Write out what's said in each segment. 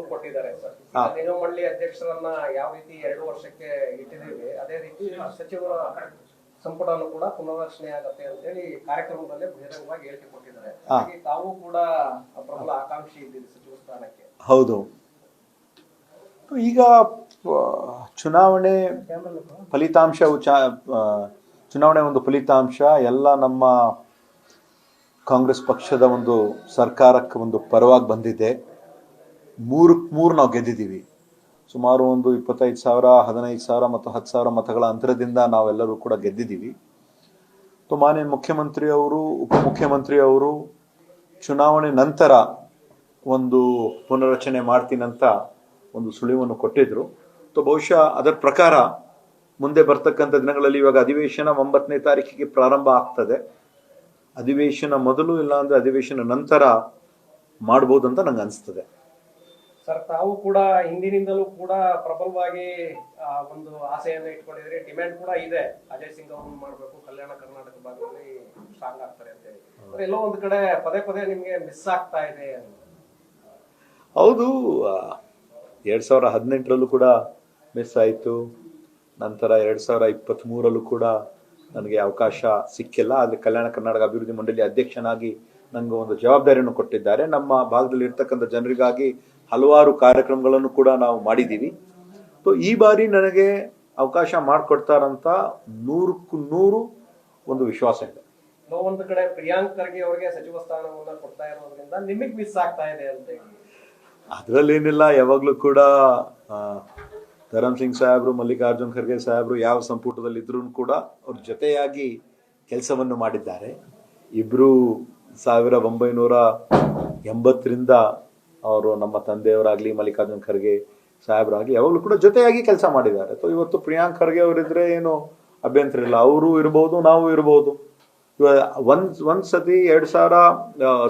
ಕೊಟ್ಟಿದ್ದಾರೆ ಸರ್ ಹಾ. ಅಧ್ಯಕ್ಷರನ್ನ ಯಾವ ರೀತಿ ಎರಡು ವರ್ಷಕ್ಕೆ ಇಟ್ಟಿದ್ದೀವಿ ಅದೇ ರೀತಿ ಸಚಿವರ ಸಂಪುಟನು ಕೂಡ ಪುನರ್ರಚನೆ ಆಗತ್ತೆ ಅಂತೇಳಿ ಕಾರ್ಯಕ್ರಮದಲ್ಲೇ ಬಹಿರಂಗವಾಗಿ ಹೇಳಿಕೆ ಕೊಟ್ಟಿದ್ದಾರೆ. ಹಾ. ತಾವು ಕೂಡ ಪ್ರಬಲ ಆಕಾಂಕ್ಷಿ ಇದ್ದೀರಿ ಸಚಿವ ಸ್ಥಾನಕ್ಕೆ. ಹೌದು. ಈಗ ಚುನಾವಣೆ ಫಲಿತಾಂಶ ಚುನಾವಣೆ ಒಂದು ಫಲಿತಾಂಶ ಎಲ್ಲ ನಮ್ಮ ಕಾಂಗ್ರೆಸ್ ಪಕ್ಷದ ಒಂದು ಸರ್ಕಾರಕ್ಕೆ ಒಂದು ಪರವಾಗಿ ಬಂದಿದೆ. ಮೂರಕ್ಕೆ ಮೂರು ನಾವು ಗೆದ್ದಿದ್ದೀವಿ. ಸುಮಾರು ಒಂದು ಇಪ್ಪತ್ತೈದು ಸಾವಿರ, ಹದಿನೈದು ಸಾವಿರ ಮತ್ತು ಹತ್ತು ಸಾವಿರ ಮತಗಳ ಅಂತರದಿಂದ ನಾವೆಲ್ಲರೂ ಕೂಡ ಗೆದ್ದಿದ್ದೀವಿ. ಸೊ ಮಾನ್ಯ ಮುಖ್ಯಮಂತ್ರಿ ಅವರು ಉಪಮುಖ್ಯಮಂತ್ರಿ ಅವರು ಚುನಾವಣೆ ನಂತರ ಒಂದು ಪುನರ್ರಚನೆ ಮಾಡ್ತೀನಂತ ಒಂದು ಸುಳಿವನ್ನು ಕೊಟ್ಟಿದ್ರು. ಸೊ ಬಹುಶಃ ಅದರ ಪ್ರಕಾರ ಮುಂದೆ ಬರ್ತಕ್ಕಂಥ ದಿನಗಳಲ್ಲಿ ಇವಾಗ ಅಧಿವೇಶನ ಒಂಬತ್ತನೇ ತಾರೀಕಿಗೆ ಪ್ರಾರಂಭ ಆಗ್ತದೆ. ಅಧಿವೇಶನ ಮೊದಲು ಇಲ್ಲಾಂದ್ರೆ ಅಧಿವೇಶನ ನಂತರ ಮಾಡ್ಬೋದು ಅಂತ ನಂಗೆ ಅನಿಸ್ತದೆ. ಸರ್ ತಾವು ಕೂಡ ಹಿಂದಿನಿಂದಲೂ ಕೂಡ ಪ್ರಬಲವಾಗಿ ಒಂದು ಆಸೆಯನ್ನು ಇಟ್ಕೊಂಡಿದ್ರೆ ಡಿಮ್ಯಾಂಡ್ ಕೂಡ ಇದೆ. ಅಜಯ್ ಸಿಂಗ್ ಅವ್ರನ್ನ ಮಾಡಬೇಕು. ಕಲ್ಯಾಣ ಕರ್ನಾಟಕ ಭಾಗದಲ್ಲಿ ಸ್ಟ್ರಾಂಗ್ ಆಗ್ತಾರೆ ಅಂತ ಹೇಳಿ. ಎಲ್ಲೋ ಒಂದು ಕಡೆ ಪದೇ ಪದೇ ನಿಮಗೆ ಮಿಸ್ ಆಗ್ತಾ ಇದೆ ಹೌದು ಎರಡ್ ಸಾವಿರ ಹದಿನೆಂಟರಲ್ಲೂ ಕೂಡ ಮಿಸ್ ಆಯಿತು. ನಂತರ ಎರಡ್ ಸಾವಿರ ಇಪ್ಪತ್ತ್ಮೂರಲ್ಲೂ ಕೂಡ ನನಗೆ ಅವಕಾಶ ಸಿಕ್ಕಿಲ್ಲ. ಆದರೆ ಕಲ್ಯಾಣ ಕರ್ನಾಟಕ ಅಭಿವೃದ್ಧಿ ಮಂಡಳಿ ಅಧ್ಯಕ್ಷನಾಗಿ ನನಗೆ ಒಂದು ಜವಾಬ್ದಾರಿಯನ್ನು ಕೊಟ್ಟಿದ್ದಾರೆ. ನಮ್ಮ ಭಾಗದಲ್ಲಿ ಇರ್ತಕ್ಕಂಥ ಜನರಿಗಾಗಿ ಹಲವಾರು ಕಾರ್ಯಕ್ರಮಗಳನ್ನು ಕೂಡ ನಾವು ಮಾಡಿದ್ದೀವಿ. ಸೊ ಈ ಬಾರಿ ನನಗೆ ಅವಕಾಶ ಮಾಡಿಕೊಡ್ತಾರಂತ ನೂರಕ್ಕೂ ನೂರು ಒಂದು ವಿಶ್ವಾಸ ಇದೆ. ಒಂದು ಕಡೆ ಪ್ರಿಯಾಂಕ್ ಖರ್ಗೆ ಅವರಿಗೆ ಸಚಿವ ಸ್ಥಾನವನ್ನು ಕೊಡ್ತಾ ಇರೋದ್ರಿಂದ ನಿಮಗೆ ಮಿಸ್ ಆಗ್ತಾ ಇದೆ ಅಂತ ಅದರಲ್ಲೇನಿಲ್ಲ ಯಾವಾಗಲೂ ಕೂಡ ಧರಮ್ ಸಿಂಗ್ ಸಾಹೇಬ್ರು ಮಲ್ಲಿಕಾರ್ಜುನ್ ಖರ್ಗೆ ಸಾಹೇಬ್ರು ಯಾವ ಸಂಪುಟದಲ್ಲಿ ಇದ್ರೂ ಕೂಡ ಅವ್ರ ಜೊತೆಯಾಗಿ ಕೆಲಸವನ್ನು ಮಾಡಿದ್ದಾರೆ. ಇಬ್ಬರು ಸಾವಿರ ಒಂಬೈನೂರ ಎಂಬತ್ತರಿಂದ ಅವರು ನಮ್ಮ ತಂದೆಯವರಾಗಲಿ, ಮಲ್ಲಿಕಾರ್ಜುನ್ ಖರ್ಗೆ ಸಾಹೇಬ್ರಾಗಲಿ, ಯಾವಾಗಲೂ ಕೂಡ ಜೊತೆಯಾಗಿ ಕೆಲಸ ಮಾಡಿದ್ದಾರೆ. ಸೊ ಇವತ್ತು ಪ್ರಿಯಾಂಕ್ ಖರ್ಗೆ ಅವರಿದ್ರೆ ಏನು ಅಭ್ಯಂತರ ಇಲ್ಲ. ಅವರು ಇರ್ಬೋದು, ನಾವು ಇರ್ಬೋದು. ಇವಾಗ ಒಂದು ಒಂದು ಸತಿ ಎರಡು ಸಾವಿರ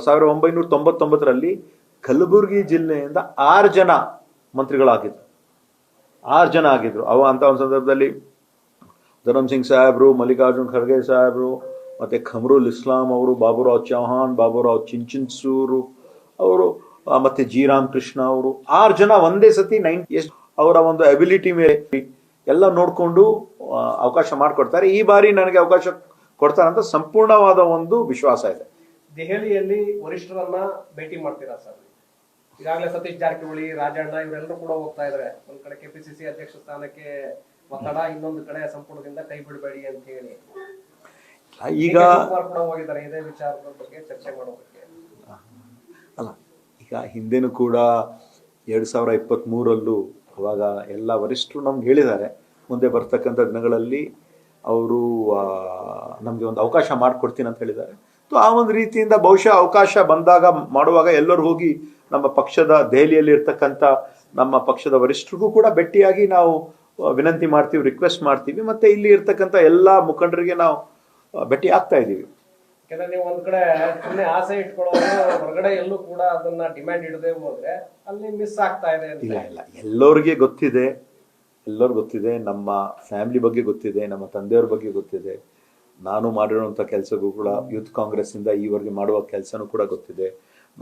ಸಾವಿರದ ಒಂಬೈನೂರ ತೊಂಬತ್ತೊಂಬತ್ತರಲ್ಲಿ ಕಲಬುರಗಿ ಜಿಲ್ಲೆಯಿಂದ ಆರು ಜನ ಮಂತ್ರಿಗಳಾಗಿದ್ರು. ಆರು ಜನ ಆಗಿದ್ರು. ಅವ ಅಂತ ಒಂದು ಸಂದರ್ಭದಲ್ಲಿ ಧರಮ್ ಸಿಂಗ್ ಸಾಹೇಬ್ರು, ಮಲ್ಲಿಕಾರ್ಜುನ್ ಖರ್ಗೆ ಸಾಹೇಬ್ರು, ಮತ್ತೆ ಖಮ್ರುಲ್ ಇಸ್ಲಾಂ ಅವರು, ಬಾಬುರಾವ್ ಚೌಹಾನ್ ಬಾಬುರಾವ್ ಚಿಂಚಿನ್ಸೂರು ಅವರು ಮತ್ತೆ ಜಿ ರಾಮ್ ಕೃಷ್ಣ ಅವರು ಆರು ಜನ ಒಂದೇ ಸತಿ ನೈನ್ ಎಷ್ಟು ಅವರ ಒಂದು ಅಬಿಲಿಟಿ ಮೇಲೆ ಎಲ್ಲ ನೋಡಿಕೊಂಡು ಅವಕಾಶ ಮಾಡಿಕೊಡ್ತಾರೆ. ಈ ಬಾರಿ ನನಗೆ ಅವಕಾಶ ಕೊಡ್ತಾರೆ ಅಂತ ಸಂಪೂರ್ಣವಾದ ಒಂದು ವಿಶ್ವಾಸ ಇದೆ. ದೆಹಲಿಯಲ್ಲಿ ವರಿಷ್ಠರನ್ನ ಭೇಟಿ ಮಾಡ್ತೀರಾ ಸರ್? ಈಗಾಗಲೇ ಸತೀಶ್ ಜಾರಕಿಹೊಳಿ ರಾಜಣ್ಣ ಇವರೆಲ್ಲರೂ ಕೂಡ ಹೋಗ್ತಾ ಇದ್ದಾರೆ ಒಂದ್ ಕಡೆ ಕೆಪಿಸಿಸಿ ಅಧ್ಯಕ್ಷ ಸ್ಥಾನಕ್ಕೆ ಒತ್ತಡ ಇನ್ನೊಂದು ಕಡೆ ಸಂಪೂರ್ಣದಿಂದ ಕೈ ಬಿಡಬೇಡಿ ಅಂತ ಹೇಳಿ. ಈಗ ಕೂಡ ಹೋಗಿದ್ದಾರೆ. ಇದೇ ವಿಚಾರದ ಬಗ್ಗೆ ಚರ್ಚೆ ಮಾಡೋದಕ್ಕೆ. ಅಲ್ಲ ಹಿಂದೆನೂ ಕೂಡ ಎರಡು ಸಾವಿರ ಇಪ್ಪತ್ತ್ಮೂರಲ್ಲೂ ಅವಾಗ ಎಲ್ಲ ವರಿಷ್ಠರು ನಮ್ಗೆ ಹೇಳಿದ್ದಾರೆ, ಮುಂದೆ ಬರ್ತಕ್ಕಂಥ ದಿನಗಳಲ್ಲಿ ಅವರು ನಮಗೆ ಒಂದು ಅವಕಾಶ ಮಾಡಿಕೊಡ್ತೀನಿ ಅಂತ ಹೇಳಿದ್ದಾರೆ. ಸೊ ಆ ಒಂದು ರೀತಿಯಿಂದ ಬಹುಶಃ ಅವಕಾಶ ಬಂದಾಗ, ಮಾಡುವಾಗ ಎಲ್ಲರೂ ಹೋಗಿ ನಮ್ಮ ಪಕ್ಷದ ದೆಹಲಿಯಲ್ಲಿ ಇರ್ತಕ್ಕಂಥ ನಮ್ಮ ಪಕ್ಷದ ವರಿಷ್ಠರಿಗೂ ಕೂಡ ಭೇಟಿಯಾಗಿ ನಾವು ವಿನಂತಿ ಮಾಡ್ತೀವಿ ರಿಕ್ವೆಸ್ಟ್ ಮಾಡ್ತೀವಿ. ಮತ್ತು ಇಲ್ಲಿ ಇರ್ತಕ್ಕಂಥ ಎಲ್ಲ ಮುಖಂಡರಿಗೆ ನಾವು ಭೇಟಿ ಆಗ್ತಾ ಇದ್ದೀವಿ. ಯಾಕಂದ್ರೆ ನೀವು ಒಂದ್ ಕಡೆ ಸುಮ್ಮನೆ ಆಸೆ ಇಟ್ಕೊಳ್ಳೋದು, ಹೊರಗಡೆ ಎಲ್ಲೂ ಕೂಡ ಅದನ್ನ ಡಿಮ್ಯಾಂಡ್ ಇಡದೆ ಹೋದ್ರೆ ಅಲ್ಲಿ ಮಿಸ್ ಆಗ್ತಾ ಇದೆ ಇಲ್ಲ ಇಲ್ಲ. ಎಲ್ಲರಿಗೆ ಗೊತ್ತಿದೆ. ಎಲ್ಲರಿಗೂ ಗೊತ್ತಿದೆ. ನಮ್ಮ ಫ್ಯಾಮಿಲಿ ಬಗ್ಗೆ ಗೊತ್ತಿದೆ. ನಮ್ಮ ತಂದೆಯವ್ರ ಬಗ್ಗೆ ಗೊತ್ತಿದೆ. ನಾನು ಮಾಡಿರುವಂಥ ಕೆಲಸಗೂ ಕೂಡ ಯೂತ್ ಕಾಂಗ್ರೆಸ್ಸಿಂದ ಈವರೆಗೆ ಮಾಡುವ ಕೆಲಸನೂ ಕೂಡ ಗೊತ್ತಿದೆ.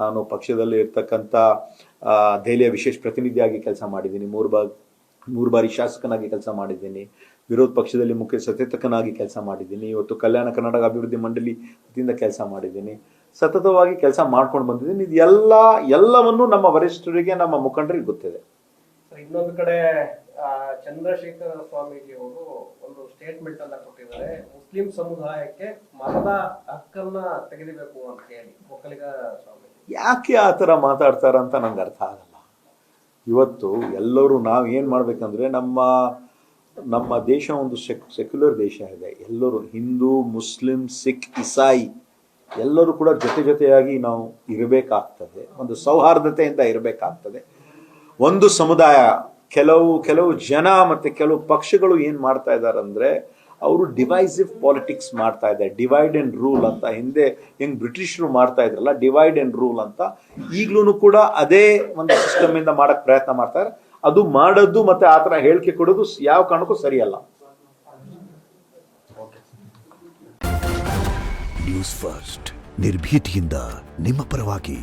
ನಾನು ಪಕ್ಷದಲ್ಲಿ ಇರ್ತಕ್ಕಂಥ ದೆಹಲಿಯ ವಿಶೇಷ ಪ್ರತಿನಿಧಿಯಾಗಿ ಕೆಲಸ ಮಾಡಿದ್ದೀನಿ. ಮೂರು ಬಾರಿ ಮೂರು ಬಾರಿ ಶಾಸಕನಾಗಿ ಕೆಲಸ ಮಾಡಿದ್ದೀನಿ. ವಿರೋಧ ಪಕ್ಷದಲ್ಲಿ ಮುಖ್ಯ ಸಚೇತಕನಾಗಿ ಕೆಲಸ ಮಾಡಿದ್ದೀನಿ. ಇವತ್ತು ಕಲ್ಯಾಣ ಕರ್ನಾಟಕ ಅಭಿವೃದ್ಧಿ ಮಂಡಳಿ ವತಿಯಿಂದ ಕೆಲಸ ಮಾಡಿದ್ದೀನಿ. ಸತತವಾಗಿ ಕೆಲಸ ಮಾಡ್ಕೊಂಡು ಬಂದಿದ್ದೀನಿ. ಇದು ಎಲ್ಲ ಎಲ್ಲವನ್ನು ನಮ್ಮ ವರಿಷ್ಠರಿಗೆ ನಮ್ಮ ಮುಖಂಡರಿಗೆ ಗೊತ್ತಿದೆ. ಇನ್ನೊಂದು ಕಡೆ ಚಂದ್ರಶೇಖರ ಸ್ವಾಮೀಜಿ ಅವರು ಒಂದು ಸ್ಟೇಟ್ಮೆಂಟ್ ಅನ್ನ ಕೊಟ್ಟಿದ್ದಾರೆ. ಮುಸ್ಲಿಂ ಸಮುದಾಯಕ್ಕೆ ಮತದ ಹಕ್ಕನ್ನ ತೆಗೆದಿಬೇಕು ಅಂತ ಹೇಳಿ. ಒಕ್ಕಲಿಗ ಸ್ವಾಮೀಜಿ. ಯಾಕೆ ಆ ಥರ ಮಾತಾಡ್ತಾರಂತ ನಂಗೆ ಅರ್ಥ ಆಗಲ್ಲ. ಇವತ್ತು ಎಲ್ಲರೂ ನಾವು ಏನು ಮಾಡ್ಬೇಕಂದ್ರೆ ನಮ್ಮ ನಮ್ಮ ದೇಶ ಒಂದು ಸೆಕ್ ಸೆಕ್ಯುಲರ್ ದೇಶ ಇದೆ. ಎಲ್ಲರೂ ಹಿಂದೂ, ಮುಸ್ಲಿಂ, ಸಿಖ್, ಇಸಾಯಿ ಎಲ್ಲರೂ ಕೂಡ ಜೊತೆ ಜೊತೆಯಾಗಿ ನಾವು ಇರಬೇಕಾಗ್ತದೆ. ಒಂದು ಸೌಹಾರ್ದತೆಯಿಂದ ಇರಬೇಕಾಗ್ತದೆ. ಒಂದು ಸಮುದಾಯ, ಕೆಲವು ಕೆಲವು ಜನ ಮತ್ತು ಕೆಲವು ಪಕ್ಷಗಳು ಏನು ಮಾಡ್ತಾ ಇದ್ದಾರೆ ಅಂದ್ರೆ ಅವರು ಡಿವೈಸಿವ್ ಪಾಲಿಟಿಕ್ಸ್ ಮಾಡ್ತಾ ಇದ್ದಾರೆ ಡಿವೈಡ್ ಆ್ಯಂಡ್ ರೂಲ್ ಅಂತ. ಹಿಂದೆ ಹೆಂಗೆ ಬ್ರಿಟಿಷರು ಮಾಡ್ತಾ ಇದ್ರಲ್ಲ ಡಿವೈಡ್ ಆ್ಯಂಡ್ ರೂಲ್ ಅಂತ. ಈಗಲೂ ಕೂಡ ಅದೇ ಒಂದು ಸಿಸ್ಟಮಿಂದ ಮಾಡೋಕ್ಕೆ ಮಾಡಕ್ ಪ್ರಯತ್ನ ಮಾಡ್ತಾರೆ ಅದು ಮಾಡೋದು ಮತ್ತೆ ಆ ಥರ ಹೇಳಿಕೆ ಕೊಡೋದು ಯಾವ ಕಾರಣಕ್ಕೂ ಸರಿಯಲ್ಲ. ನ್ಯೂಸ್ ಫಸ್ಟ್ ನಿರ್ಭೀತಿಯಿಂದ ನಿಮ್ಮ ಪರವಾಗಿ.